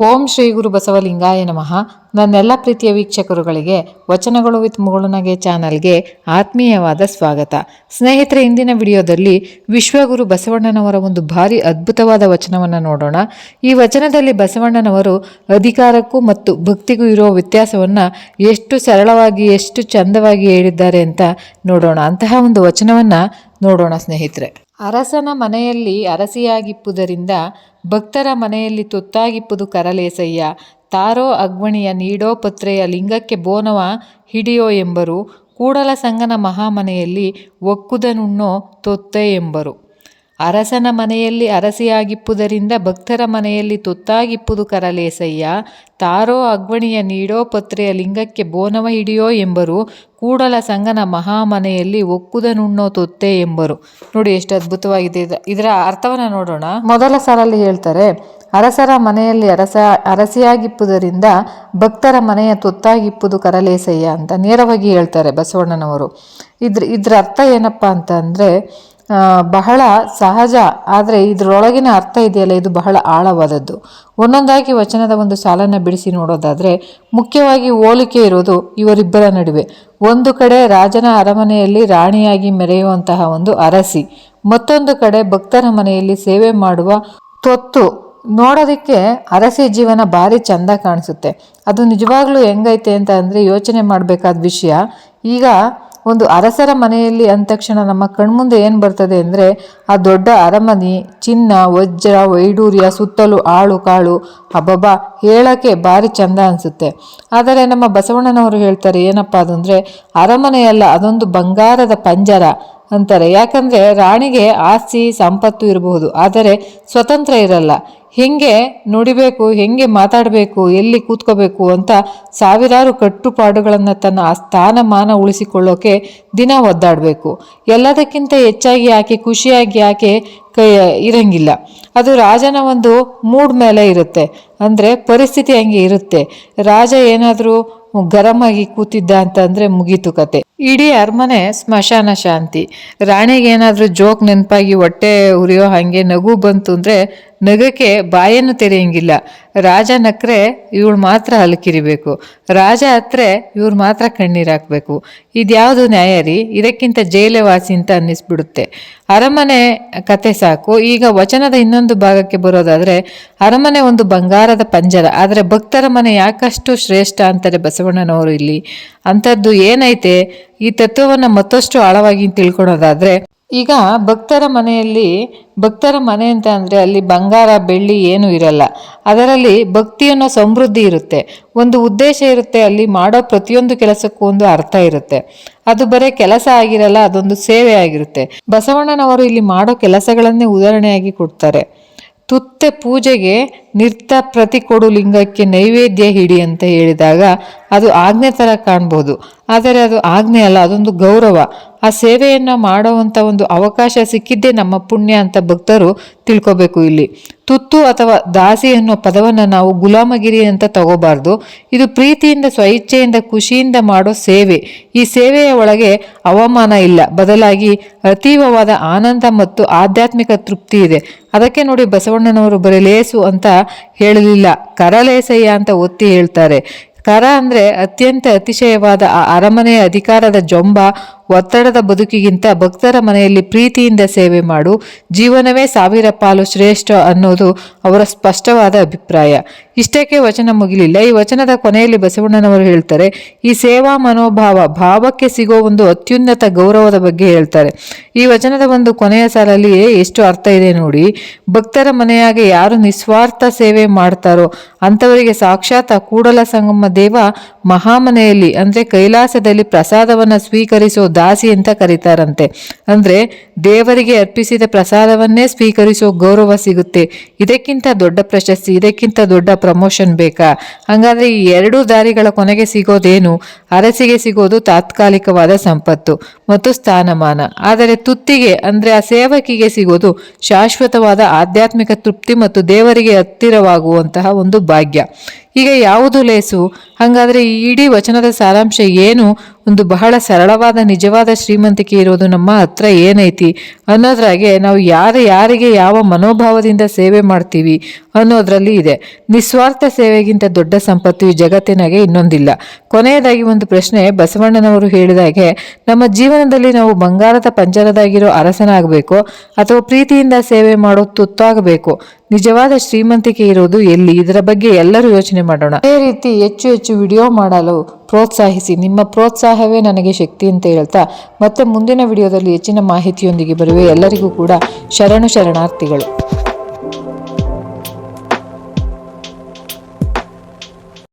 ಓಂ ಶ್ರೀ ಗುರು ಬಸವಲಿಂಗಾಯ ನಮಃ. ನನ್ನೆಲ್ಲ ಪ್ರೀತಿಯ ವೀಕ್ಷಕರುಗಳಿಗೆ, ವಚನಗಳು ವಿತ್ ಮುಗುಳುನಗೆ ಚಾನಲ್ಗೆ ಆತ್ಮೀಯವಾದ ಸ್ವಾಗತ. ಸ್ನೇಹಿತರೆ, ಇಂದಿನ ವಿಡಿಯೋದಲ್ಲಿ ವಿಶ್ವಗುರು ಬಸವಣ್ಣನವರ ಒಂದು ಭಾರಿ ಅದ್ಭುತವಾದ ವಚನವನ್ನು ನೋಡೋಣ. ಈ ವಚನದಲ್ಲಿ ಬಸವಣ್ಣನವರು ಅಧಿಕಾರಕ್ಕೂ ಮತ್ತು ಭಕ್ತಿಗೂ ಇರೋ ವ್ಯತ್ಯಾಸವನ್ನು ಎಷ್ಟು ಸರಳವಾಗಿ, ಎಷ್ಟು ಚಂದವಾಗಿ ಹೇಳಿದ್ದಾರೆ ಅಂತ ನೋಡೋಣ. ಅಂತಹ ಒಂದು ವಚನವನ್ನು ನೋಡೋಣ ಸ್ನೇಹಿತರೆ. ಅರಸನ ಮನೆಯಲ್ಲಿ ಅರಸಿಯಾಗಿಪ್ಪುದರಿಂದ ಭಕ್ತರ ಮನೆಯಲ್ಲಿ ತುತ್ತಾಗಿಪ್ಪುದು ಕರಲೇಸಯ್ಯ. ತಾರೋ ಅಗ್ವಣಿಯ ನೀಡೋ ಪತ್ರೆಯ ಲಿಂಗಕ್ಕೆ ಬೋನವ ಹಿಡಿಯೋ ಎಂಬರು. ಕೂಡಲ ಸಂಗನ ಮಹಾಮನೆಯಲ್ಲಿ ಒಕ್ಕುದನುಣ್ಣೋ ತೊತ್ತೆ ಎಂಬರು. ಅರಸನ ಮನೆಯಲ್ಲಿ ಅರಸಿಯಾಗಿಪ್ಪುದರಿಂದ ಭಕ್ತರ ಮನೆಯಲ್ಲಿ ತುತ್ತಾಗಿಪ್ಪುದು ಕರಲೇಸಯ್ಯ, ತಾರೋ ಅಗ್ವಣಿಯ ನೀಡೋ ಪತ್ರೆಯ ಲಿಂಗಕ್ಕೆ ಬೋನವ ಹಿಡಿಯೋ ಎಂಬರು, ಕೂಡಲ ಸಂಗನ ಮಹಾಮನೆಯಲ್ಲಿ ಒಕ್ಕುದನುಣ್ಣೋ ತೊತ್ತೆ ಎಂಬರು. ನೋಡಿ ಎಷ್ಟು ಅದ್ಭುತವಾಗಿದೆ ಇದು. ಇದರ ಅರ್ಥವನ್ನು ನೋಡೋಣ. ಮೊದಲ ಸಾಲಲ್ಲಿ ಹೇಳ್ತಾರೆ, ಅರಸರ ಮನೆಯಲ್ಲಿ ಅರಸ ಅರಸಿಯಾಗಿಪ್ಪುದರಿಂದ ಭಕ್ತರ ಮನೆಯ ತುತ್ತಾಗಿಪ್ಪುದು ಕರಲೇಸಯ್ಯ ಅಂತ ನೇರವಾಗಿ ಹೇಳ್ತಾರೆ ಬಸವಣ್ಣನವರು. ಇದ್ರ ಇದ್ರ ಅರ್ಥ ಏನಪ್ಪ ಅಂತ ಬಹಳ ಸಹಜ, ಆದರೆ ಇದರೊಳಗಿನ ಅರ್ಥ ಇದೆಯಲ್ಲ, ಇದು ಬಹಳ ಆಳವಾದದ್ದು. ಒಂದೊಂದಾಗಿ ವಚನದ ಒಂದು ಸಾಲನ್ನು ಬಿಡಿಸಿ ನೋಡೋದಾದರೆ, ಮುಖ್ಯವಾಗಿ ಹೋಲಿಕೆ ಇರೋದು ಇವರಿಬ್ಬರ ನಡುವೆ. ಒಂದು ಕಡೆ ರಾಜನ ಅರಮನೆಯಲ್ಲಿ ರಾಣಿಯಾಗಿ ಮೆರೆಯುವಂತಹ ಒಂದು ಅರಸಿ, ಮತ್ತೊಂದು ಕಡೆ ಭಕ್ತರ ಮನೆಯಲ್ಲಿ ಸೇವೆ ಮಾಡುವ ತೊತ್ತು. ನೋಡೋದಕ್ಕೆ ಅರಸಿ ಜೀವನ ಭಾರಿ ಚಂದ ಕಾಣಿಸುತ್ತೆ. ಅದು ನಿಜವಾಗ್ಲೂ ಹೆಂಗೈತೆ ಅಂತ ಅಂದರೆ ಯೋಚನೆ ಮಾಡಬೇಕಾದ ವಿಷಯ. ಈಗ ಒಂದು ಅರಸರ ಮನೆಯಲ್ಲಿ ಅಂದ ತಕ್ಷಣ ನಮ್ಮ ಕಣ್ಮುಂದೆ ಏನು ಬರ್ತದೆ ಅಂದರೆ ಆ ದೊಡ್ಡ ಅರಮನೆ, ಚಿನ್ನ, ವಜ್ರ, ವೈಡೂರ್ಯ, ಸುತ್ತಲೂ ಆಳು ಕಾಳು ಅಬ್ಬಬ್ಬ ಹೇಳೋಕ್ಕೆ ಭಾರಿ ಚಂದ ಅನಿಸುತ್ತೆ. ಆದರೆ ನಮ್ಮ ಬಸವಣ್ಣನವರು ಹೇಳ್ತಾರೆ, ಏನಪ್ಪ ಅದಂದರೆ ಅರಮನೆಯಲ್ಲ ಅದೊಂದು ಬಂಗಾರದ ಪಂಜರ ಅಂತಾರೆ. ಯಾಕಂದರೆ ರಾಣಿಗೆ ಆಸ್ತಿ, ಸಂಪತ್ತು ಇರಬಹುದು, ಆದರೆ ಸ್ವತಂತ್ರ ಇರಲ್ಲ. ಹೆಂಗೆ ನುಡಿಬೇಕು, ಹೆಂಗೆ ಮಾತಾಡಬೇಕು, ಎಲ್ಲಿ ಕೂತ್ಕೋಬೇಕು ಅಂತ ಸಾವಿರಾರು ಕಟ್ಟುಪಾಡುಗಳನ್ನು ತನ್ನ ಆ ಸ್ಥಾನಮಾನ ಉಳಿಸಿಕೊಳ್ಳೋಕೆ ದಿನ ಒದ್ದಾಡಬೇಕು. ಎಲ್ಲದಕ್ಕಿಂತ ಹೆಚ್ಚಾಗಿ ಆಕೆ ಖುಷಿಯಾಗಿ ಆಕೆ ಕೈ, ಇರಂಗಿಲ್ಲ. ಅದು ರಾಜನ ಒಂದು ಮೂಡ್ ಮೇಲೆ ಇರುತ್ತೆ. ಅಂದರೆ ಪರಿಸ್ಥಿತಿ ಹಂಗೆ ಇರುತ್ತೆ. ರಾಜ ಏನಾದರೂ ಗರಂ ಆಗಿ ಕೂತಿದ್ದ ಅಂತಂದರೆ ಮುಗೀತು ಕತೆ. ಇಡೀ ಅರಮನೆ ಸ್ಮಶಾನ ಶಾಂತಿ. ರಾಣಿಗೆ ಏನಾದರೂ ಜೋಕ್ ನೆನಪಾಗಿ ಹೊಟ್ಟೆ ಉರಿಯೋ ಹಾಗೆ ನಗು ಬಂತು ಅಂದರೆ ನಗಕ್ಕೆ ಬಾಯನ್ನು ತೆರೆಯಂಗಿಲ್ಲ. ರಾಜ ನಕ್ರೆ ಇವಳು ಮಾತ್ರ ಅಲಕಿರಿಬೇಕು ರಾಜ ಹತ್ರೆ ಇವ್ರು ಮಾತ್ರ ಕಣ್ಣೀರು ಹಾಕಬೇಕು. ಇದ್ಯಾವುದು ನ್ಯಾಯ ರೀ? ಇದಕ್ಕಿಂತ ಜೈಲೆ ವಾಸಿ ಅಂತ ಅನ್ನಿಸ್ಬಿಡುತ್ತೆ. ಅರಮನೆ ಕತೆ ಸಾಕು. ಈಗ ವಚನದ ಇನ್ನೊಂದು ಭಾಗಕ್ಕೆ ಬರೋದಾದರೆ, ಅರಮನೆ ಒಂದು ಬಂಗಾರದ ಪಂಜರ, ಆದರೆ ಭಕ್ತರ ಮನೆ ಯಾಕಷ್ಟು ಶ್ರೇಷ್ಠ ಅಂತಾರೆ ಬಸವಣ್ಣನವರು ಇಲ್ಲಿ? ಅಂಥದ್ದು ಏನೈತೆ? ಈ ತತ್ವವನ್ನು ಮತ್ತಷ್ಟು ಆಳವಾಗಿ ತಿಳ್ಕೊಳೋದಾದರೆ ಈಗ ಭಕ್ತರ ಮನೆಯಲ್ಲಿ, ಭಕ್ತರ ಮನೆ ಅಂತ ಅಂದರೆ ಅಲ್ಲಿ ಬಂಗಾರ, ಬೆಳ್ಳಿ ಏನೂ ಇರಲ್ಲ. ಅದರಲ್ಲಿ ಭಕ್ತಿ ಅನ್ನೋ ಸಮೃದ್ಧಿ ಇರುತ್ತೆ. ಒಂದು ಉದ್ದೇಶ ಇರುತ್ತೆ ಅಲ್ಲಿ ಮಾಡೋ ಪ್ರತಿಯೊಂದು ಕೆಲಸಕ್ಕೂ ಒಂದು ಅರ್ಥ ಇರುತ್ತೆ. ಅದು ಬರೀ ಕೆಲಸ ಆಗಿರಲ್ಲ, ಅದೊಂದು ಸೇವೆ ಆಗಿರುತ್ತೆ. ಬಸವಣ್ಣನವರು ಇಲ್ಲಿ ಮಾಡೋ ಕೆಲಸಗಳನ್ನೇ ಉದಾಹರಣೆಯಾಗಿ ಕೊಡ್ತಾರೆ. ತುತ್ತೆ ಪೂಜೆಗೆ ನಿರ್ತ ಪ್ರತಿ ಕೊಡು ಲಿಂಗಕ್ಕೆ ನೈವೇದ್ಯ ಹಿಡಿ ಅಂತ ಹೇಳಿದಾಗ ಅದು ಆಜ್ಞೆ ಥರ ಕಾಣ್ಬೋದು. ಆದರೆ ಅದು ಆಜ್ಞೆ ಅಲ್ಲ, ಅದೊಂದು ಗೌರವ. ಆ ಸೇವೆಯನ್ನು ಮಾಡುವಂಥ ಒಂದು ಅವಕಾಶ ಸಿಕ್ಕಿದ್ದೇ ನಮ್ಮ ಪುಣ್ಯ ಅಂತ ಭಕ್ತರು ತಿಳ್ಕೊಬೇಕು ಇಲ್ಲಿ. ತುತ್ತು ಅಥವಾ ದಾಸಿ ಅನ್ನೋ ಪದವನ್ನು ನಾವು ಗುಲಾಮಗಿರಿ ಅಂತ ತಗೋಬಾರ್ದು. ಇದು ಪ್ರೀತಿಯಿಂದ, ಸ್ವಇಚ್ಛೆಯಿಂದ, ಖುಷಿಯಿಂದ ಮಾಡೋ ಸೇವೆ. ಈ ಸೇವೆಯ ಒಳಗೆ ಅವಮಾನ ಇಲ್ಲ. ಬದಲಾಗಿ ಅತೀವವಾದ ಆನಂದ ಮತ್ತು ಆಧ್ಯಾತ್ಮಿಕ ತೃಪ್ತಿ ಇದೆ. ಅದಕ್ಕೆ ನೋಡಿ ಬಸವಣ್ಣನವರು ಬರೀ ಲೇಸು ಅಂತ ಹೇಳಲಿಲ್ಲ. ಕರಲೇಸಯ್ಯ ಅಂತ ಒತ್ತಿ ಹೇಳ್ತಾರೆ. ಕರ ಅಂದರೆ ಅತ್ಯಂತ ಅತಿಶಯವಾದ ಆ ಅರಮನೆಯ ಅಧಿಕಾರದ ಜೊಂಬ, ಒತ್ತಡದ ಬದುಕಿಗಿಂತ ಭಕ್ತರ ಮನೆಯಲ್ಲಿ ಪ್ರೀತಿಯಿಂದ ಸೇವೆ ಮಾಡು. ಜೀವನವೇ ಸಾವಿರ ಪಾಲು ಶ್ರೇಷ್ಠ ಅನ್ನೋದು ಅವರ ಸ್ಪಷ್ಟವಾದ ಅಭಿಪ್ರಾಯ. ಇಷ್ಟಕ್ಕೆ ವಚನ ಮುಗಿಲಿಲ್ಲ. ಈ ವಚನದ ಕೊನೆಯಲ್ಲಿ ಬಸವಣ್ಣನವರು ಹೇಳ್ತಾರೆ, ಈ ಸೇವಾ ಮನೋಭಾವ ಭಾವಕ್ಕೆ ಸಿಗೋ ಒಂದು ಅತ್ಯುನ್ನತ ಗೌರವದ ಬಗ್ಗೆ ಹೇಳ್ತಾರೆ. ಈ ವಚನದ ಒಂದು ಕೊನೆಯ ಸಾಲಲ್ಲಿ ಎಷ್ಟು ಅರ್ಥ ಇದೆ ನೋಡಿ. ಭಕ್ತರ ಮನೆಯಾಗೆ ಯಾರು ನಿಸ್ವಾರ್ಥ ಸೇವೆ ಮಾಡ್ತಾರೋ ಅಂಥವರಿಗೆ ಸಾಕ್ಷಾತ್ ಕೂಡಲ ಸಂಗಮ ದೇವ ಮಹಾಮನೆಯಲ್ಲಿ, ಅಂದರೆ ಕೈಲಾಸದಲ್ಲಿ ಪ್ರಸಾದವನ್ನು ಸ್ವೀಕರಿಸೋ ದಾಸಿ ಅಂತ ಕರೀತಾರಂತೆ. ಅಂದರೆ ದೇವರಿಗೆ ಅರ್ಪಿಸಿದ ಪ್ರಸಾದವನ್ನೇ ಸ್ವೀಕರಿಸೋ ಗೌರವ ಸಿಗುತ್ತೆ. ಇದಕ್ಕಿಂತ ದೊಡ್ಡ ಪ್ರಶಸ್ತಿ, ಇದಕ್ಕಿಂತ ದೊಡ್ಡ ಪ್ರಮೋಷನ್ ಬೇಕಾ? ಹಾಗಾದರೆ ಈ ಎರಡೂ ದಾರಿಗಳ ಕೊನೆಗೆ ಸಿಗೋದೇನು? ಅರಸಿಗೆ ಸಿಗೋದು ತಾತ್ಕಾಲಿಕವಾದ ಸಂಪತ್ತು ಮತ್ತು ಸ್ಥಾನಮಾನ. ಆದರೆ ತುತ್ತಿಗೆ, ಅಂದರೆ ಆ ಸೇವಕಿಗೆ ಸಿಗೋದು ಶಾಶ್ವತವಾದ ಆಧ್ಯಾತ್ಮಿಕ ತೃಪ್ತಿ ಮತ್ತು ದೇವರಿಗೆ ಹತ್ತಿರವಾಗುವಂತಹ ಒಂದು ಭಾಗ್ಯ ಈಗ ಯಾವುದು ಲೇಸು? ಹಾಗಾದರೆ ಈ ಇಡೀ ವಚನದ ಸಾರಾಂಶ ಏನು? ಒಂದು ಬಹಳ ಸರಳವಾದ, ನಿಜವಾದ ಶ್ರೀಮಂತಿಕೆ ಇರೋದು ನಮ್ಮ ಹತ್ರ ಏನೈತಿ? ಅನ್ನೋದ್ರಾಗೆ ನಾವು ಯಾರು ಯಾರಿಗೆ ಯಾವ ಮನೋಭಾವದಿಂದ ಸೇವೆ ಮಾಡ್ತೀವಿ ಅನ್ನೋದ್ರಲ್ಲಿ ಇದೆ. ನಿಸ್ವಾರ್ಥ ಸೇವೆಗಿಂತ ದೊಡ್ಡ ಸಂಪತ್ತು ಈ ಜಗತ್ತಿನಾಗೆ ಇನ್ನೊಂದಿಲ್ಲ. ಕೊನೆಯದಾಗಿ ಒಂದು ಪ್ರಶ್ನೆ ಬಸವಣ್ಣನವರು ಹೇಳಿದಾಗೆ, ನಮ್ಮ ಜೀವನದಲ್ಲಿ ನಾವು ಬಂಗಾರದ ಪಂಜರದಾಗಿರೋ ಅರಸನಾಗಬೇಕು ಅಥವಾ ಪ್ರೀತಿಯಿಂದ ಸೇವೆ ಮಾಡೋ ತುತ್ತಾಗಬೇಕು? ನಿಜವಾದ ಶ್ರೀಮಂತಿಕೆ ಇರೋದು ಎಲ್ಲಿ? ಇದರ ಬಗ್ಗೆ ಎಲ್ಲರೂ ಯೋಚನೆ ಮಾಡೋಣ. ಅದೇ ರೀತಿ ಹೆಚ್ಚು ಹೆಚ್ಚು ವಿಡಿಯೋ ಮಾಡಲು ಪ್ರೋತ್ಸಾಹಿಸಿ. ನಿಮ್ಮ ಪ್ರೋತ್ಸಾಹವೇ ನನಗೆ ಶಕ್ತಿ ಅಂತ ಹೇಳ್ತಾ ಮತ್ತೆ ಮುಂದಿನ ವಿಡಿಯೋದಲ್ಲಿ ಹೆಚ್ಚಿನ ಮಾಹಿತಿಯೊಂದಿಗೆ ಬರುವೆ. ಎಲ್ಲರಿಗೂ ಕೂಡ ಶರಣು ಶರಣಾರ್ಥಿಗಳು.